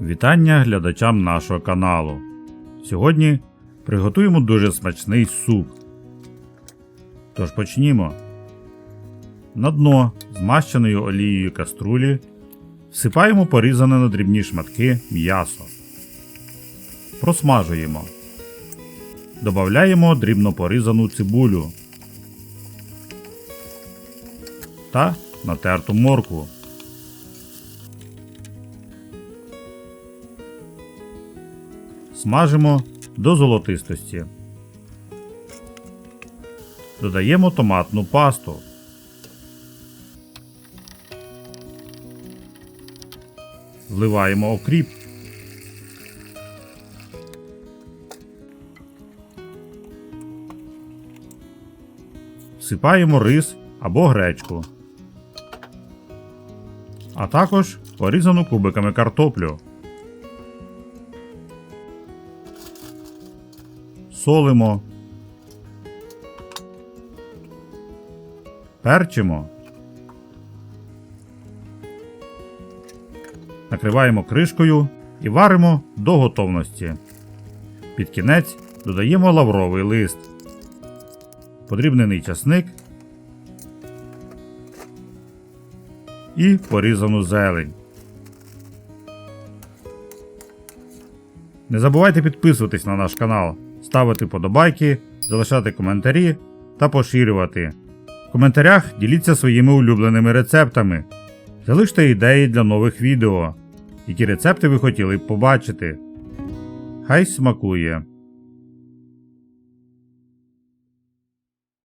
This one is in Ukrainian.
Вітання глядачам нашого каналу. Сьогодні приготуємо дуже смачний суп. Тож почнімо. На дно змащеною олією каструлі всипаємо порізане на дрібні шматки м'ясо. Просмажуємо. Добавляємо дрібно порізану цибулю та натерту моркву. Смажимо до золотистості. Додаємо томатну пасту. Вливаємо окріп. Всипаємо рис або гречку. А також порізану кубиками картоплю. Солимо, перчимо, накриваємо кришкою і варимо до готовності. Під кінець додаємо лавровий лист, подрібнений часник і порізану зелень. Не забувайте підписуватись на наш канал, ставити подобайки, залишати коментарі та поширювати. В коментарях діліться своїми улюбленими рецептами. Залиште ідеї для нових відео, які рецепти ви хотіли б побачити. Хай смакує!